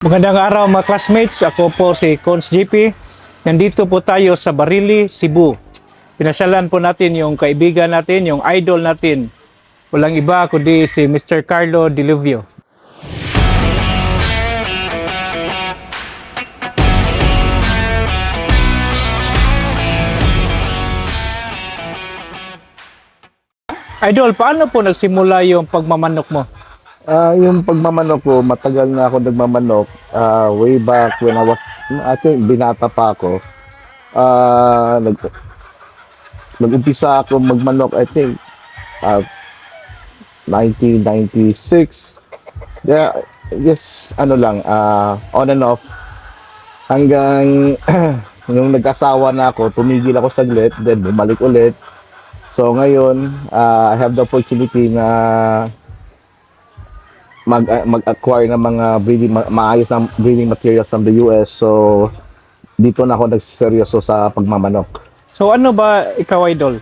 Magandang araw mga classmates. Ako po si Cons GP. Nandito po tayo sa Barili, Cebu. Pinasyalan po natin yung kaibigan natin, yung idol natin. Walang iba kundi si Mr. Carlo Diluvio. Idol, paano po nagsimula yung pagmamanok mo? Ah, yung pagmamanok ko, matagal na ako nagmamanok. Ah, way back when I was, think binata pa ako. Ah, nag nag-umpisa ako magmanok, I think, ah, 1996. Yeah, yes, ano lang, ah, on and off. Hanggang nung nag-asawa na ako, tumigil ako saglit, then bumalik ulit. So ngayon, ah, I have the opportunity na mag uh, mag-acquire ng mga breeding ma- maayos na breeding materials from the US. So dito na ako nagseryoso sa pagmamanok. So ano ba ikaw idol?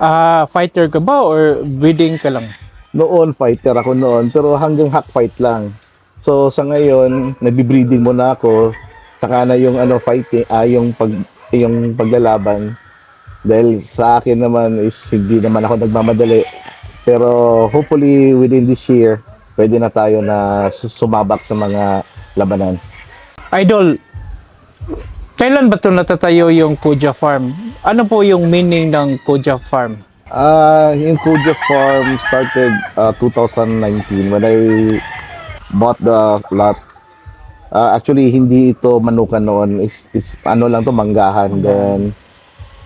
Ah, fighter ka ba or breeding ka lang? Noon fighter ako noon, pero hanggang hack fight lang. So sa ngayon, nagbi-breeding muna ako. Saka na yung ano fighting, ah, yung pag yung paglalaban. Dahil sa akin naman is hindi naman ako nagmamadali. Pero hopefully within this year, pwede na tayo na su- sumabak sa mga labanan. Idol, kailan ba ito natatayo yung Koja Farm? Ano po yung meaning ng Koja Farm? Ah, yung Kuja Farm started uh, 2019 when I bought the lot. Ah, actually, hindi ito manukan noon. It's, it's ano lang to manggahan. Then,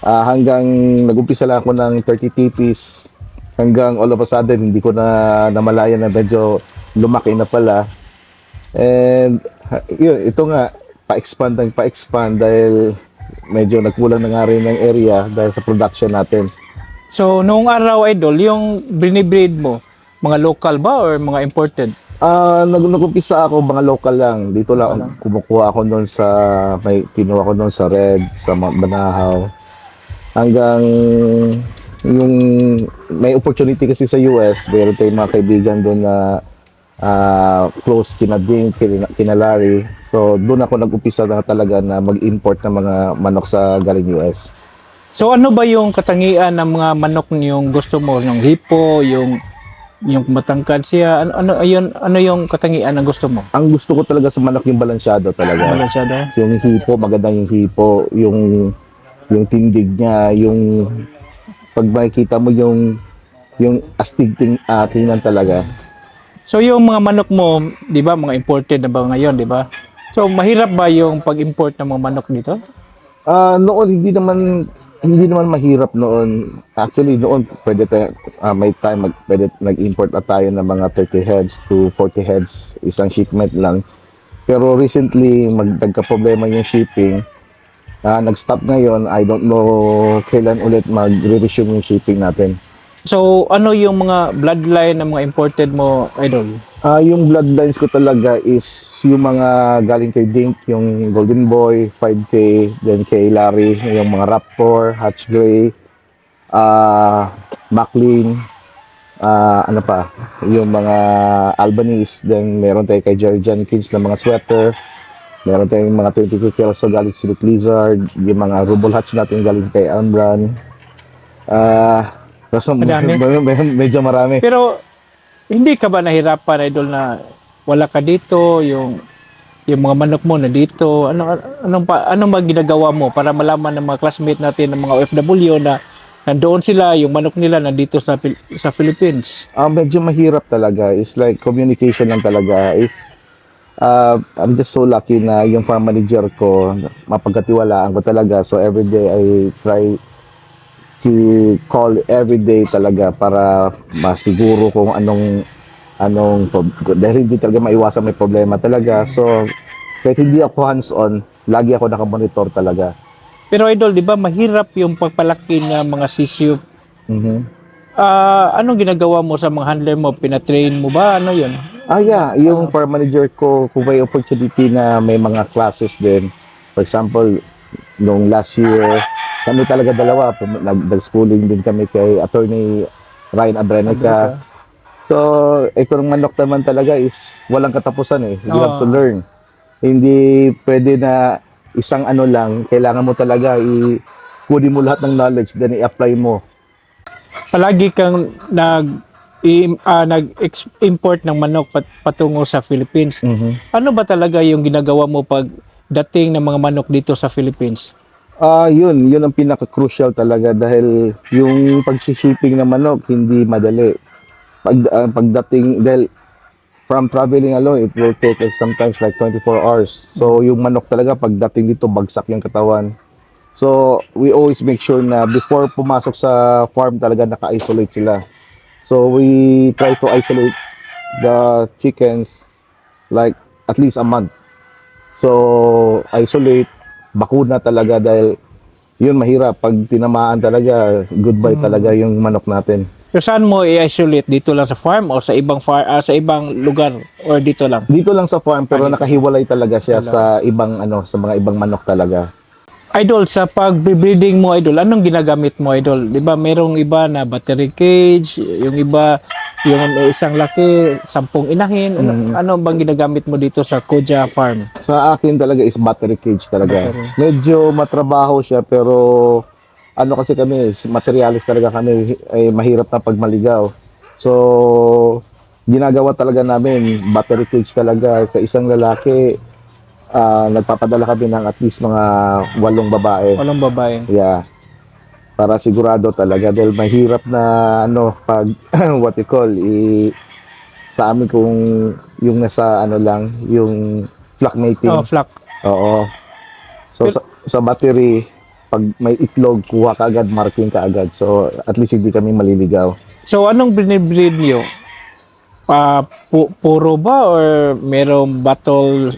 ah, hanggang nag-umpisa lang ako ng 30 TPs. Hanggang all of a sudden, hindi ko na namalayan na medyo lumaki na pala. And, yun, ito nga, pa-expand ng pa-expand dahil medyo nagkulang na nga rin ng area dahil sa production natin. So, noong araw idol, yung binibreed mo, mga local ba or mga imported? Ah, nag nag-umpisa ako mga local lang. Dito lang kumukuha ako noon sa may kinuha ko noon sa Red, sa Ma- Banahaw. Hanggang yung may opportunity kasi sa US, meron tayong mga kaibigan doon na ah, close kina Ding, kina, kina Larry. So doon ako nag-umpisa na talaga na mag-import ng mga manok sa galing US. So, ano ba yung katangian ng mga manok yung gusto mo? Yung hipo, yung yung matangkad siya, ano ano ayun, ano yung katangian na gusto mo? Ang gusto ko talaga sa manok yung balansyado talaga. Siya daw. yung hipo, maganda yung hipo, yung yung tindig niya, yung pag makikita mo yung yung astig ting uh, tingnan talaga. So yung mga manok mo, 'di ba, mga imported na ba ngayon, 'di ba? So mahirap ba yung pag-import ng mga manok dito? Ah, noon hindi naman hindi naman mahirap noon. Actually noon pwede tayo ah, may time mag, pwede nag-import na tayo ng mga 30 heads to 40 heads isang shipment lang. Pero recently mag problema yung shipping. Ah, nag-stop ngayon. I don't know kailan ulit mag-resume yung shipping natin. So ano yung mga bloodline ng mga imported mo, idol? Ah, yung bloodlines ko talaga is yung mga galing kay Dink, yung Golden Boy, 5K, then kay Larry, yung mga Raptor, Hatch Gray, ah, Maclean, ah, ano pa, yung mga Albanese, then meron tayo kay Jerry Jenkins na mga sweater, meron tayong mga 22 Kelso galing Silk Lizard, yung mga Rubble Hatch natin galing kay Ambran. Ah, kaso Madami. medyo marami. Pero hindi ka ba nahirapan, idol, na wala ka dito, yung yung mga manok mo na dito, ano anong pa anong ba ginagawa mo para malaman ng mga classmate natin ng mga OFW na nandoon sila, yung manok nila nandito sa sa Philippines. Ah, medyo mahirap talaga. It's like communication lang talaga. Is uh, I'm just so lucky na yung farm manager ko mapagkatiwalaan ko talaga. So every day I try to call every day talaga para masiguro kung anong anong dahil hindi talaga maiwasan may problema talaga. So kahit hindi ako hands-on, lagi ako nakamonitor talaga. Pero idol, 'di ba mahirap yung pagpalaki ng mga sisiu Mhm. Ah, anong ginagawa mo sa mga handler mo? Pinatrain mo ba? Ano 'yun? Ah, yeah. Yung farm manager ko, kung may opportunity na may mga classes din. For example, nung last year, kami talaga dalawa, nag-schooling din kami kay attorney Ryan Abrenica. So, ito ng manok naman talaga is walang katapusan eh. You have Oo. to learn. Hindi pwede na isang ano lang, kailangan mo talaga i kunin mo lahat ng knowledge then i-apply mo. Palagi kang nag i, ah, nag-import ng manok pat, patungo sa Philippines. Ano ba talaga yung ginagawa mo pag dating ng mga manok dito sa Philippines? Ah, yun, yun ang pinaka-crucial talaga dahil yung pag-shipping ng manok hindi madali. Pag ah, pagdating dahil from traveling alone, it will take like sometimes like 24 hours. So yung manok talaga pagdating dito bagsak yung katawan. So we always make sure na before pumasok sa farm talaga naka-isolate sila. So we try to isolate the chickens like at least a month. So isolate bakuna talaga dahil yun mahirap pag tinamaan talaga goodbye talaga yung manok natin So saan mo i-isolate dito lang sa farm o sa ibang far, ah, sa ibang lugar or dito lang? dito lang sa farm pero Ah, nakahiwalay talaga siya Wala. sa ibang ano sa mga ibang manok talaga Idol, sa pag-breeding mo, Idol, anong ginagamit mo, Idol? Di ba, merong iba na battery cage, yung iba, yung isang laki, sampung inahin. Ano, Mm. ano bang ginagamit mo dito sa Koja Farm? sa akin talaga is battery cage talaga Battery. medyo matrabaho siya pero ano kasi kami materialis talaga kami ay mahirap na pag maligaw so ginagawa talaga namin battery cage talaga sa isang lalaki ah, nagpapadala kami ng at least mga walong babae Walang babae. Yeah. Para sigurado talaga dahil mahirap na ano pag what you call i sa amin kung yung nasa ano lang yung flock mating. Oh, flock. Oo. So sa, sa battery pag may itlog kuha ka agad marking ka agad. So at least hindi kami maliligaw. So, anong binibreed niyo? Pa, pu- puro ba or merong battle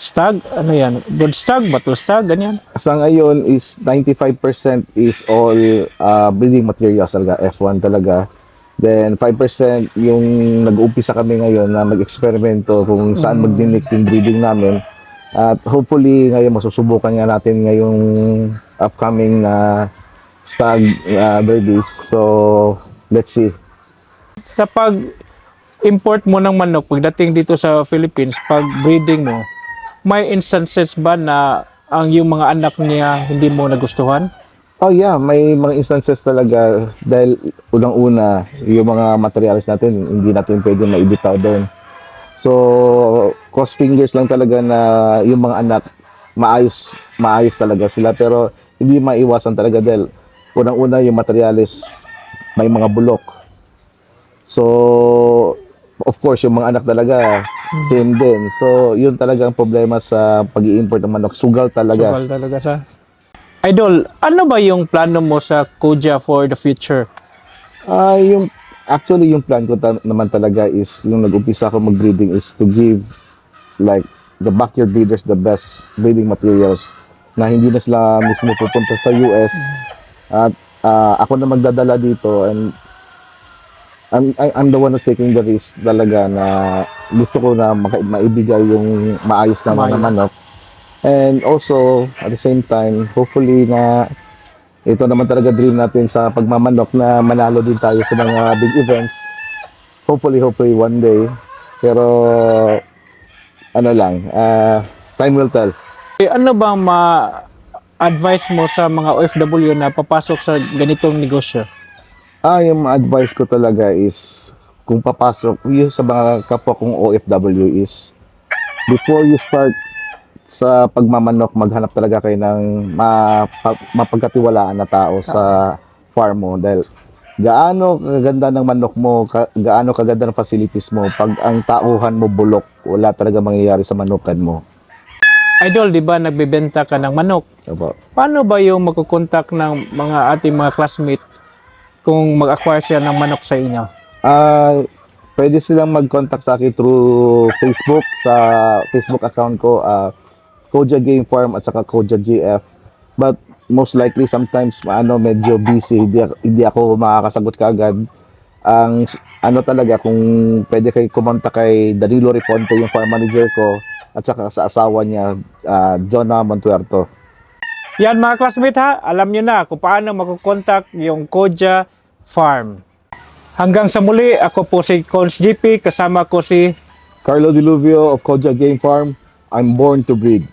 stag? Ano yan? Good stag, battle stag, ganyan? Sa ngayon is 95% is all uh, breeding materials talaga F1 talaga. Then 5% yung nag-uumpisa kami ngayon na mag-eksperimento kung saan magdinik yung breeding namin. At hopefully ngayon masusubukan nga natin ngayong upcoming na stag uh, derbies. So let's see. Sa pag import mo ng manok pagdating dito sa Philippines, pag breeding mo, may instances ba na ang yung mga anak niya hindi mo nagustuhan? Oh yeah, may mga instances talaga dahil unang-una yung mga materials natin hindi natin pwede maibitaw doon. So, cross fingers lang talaga na yung mga anak maayos maayos talaga sila pero hindi maiwasan talaga dahil unang-una yung materials may mga bulok. So, of course, yung mga anak talaga same din. So, yun talaga ang problema sa pag-i-import ng manok. Sugal talaga. Sugal talaga sa... Idol, ano ba yung plano mo sa Koja for the future? Ah, yung actually yung plan ko ta- naman talaga is yung nag-umpisa ako mag-breeding is to give like the backyard breeders the best breeding materials na hindi na sila mismo pupunta sa US at ah, ako na magdadala dito and I'm, I- I'm the one who's taking the risk talaga na gusto ko na maka- maibigay yung maayos na mga manok and also at the same time hopefully na ito naman talaga dream natin sa pagmamanok na manalo din tayo sa mga big events. Hopefully, hopefully one day. Pero ano lang, ah, time will tell. Eh, ano ba ma-advise mo sa mga OFW na papasok sa ganitong negosyo? Ah, yung advice ko talaga is kung papasok, yung sa mga kapwa kong OFW is before you start sa pagmamanok, maghanap talaga kayo ng mapa- mapagkatiwalaan na tao sa farm mo dahil gaano kaganda ng manok mo, ka- gaano kaganda ng facilities mo, pag ang tauhan mo bulok, wala talaga mangyayari sa manukan mo. Idol, di ba nagbebenta ka ng manok? Diba? Paano ba yung magkukontak ng mga ating mga classmate kung mag-acquire siya ng manok sa inyo? Ah, pwede silang mag-contact sa akin through Facebook sa Facebook account ko, ah, Koja Game Farm at saka Koja GF. But most likely sometimes ano medyo busy, hindi, hindi ako makakasagot kaagad. Ang ano talaga kung pwede kay kumontak kay Danilo Riponte yung farm manager ko at saka sa asawa niya ah, Jonah Montuerto. Yan mga classmate ha, alam nyo na kung paano makukontak yung Koja Farm. Hanggang sa muli, ako po si Cons GP, kasama ko si Carlo Diluvio of Koja Game Farm I'm born to breed.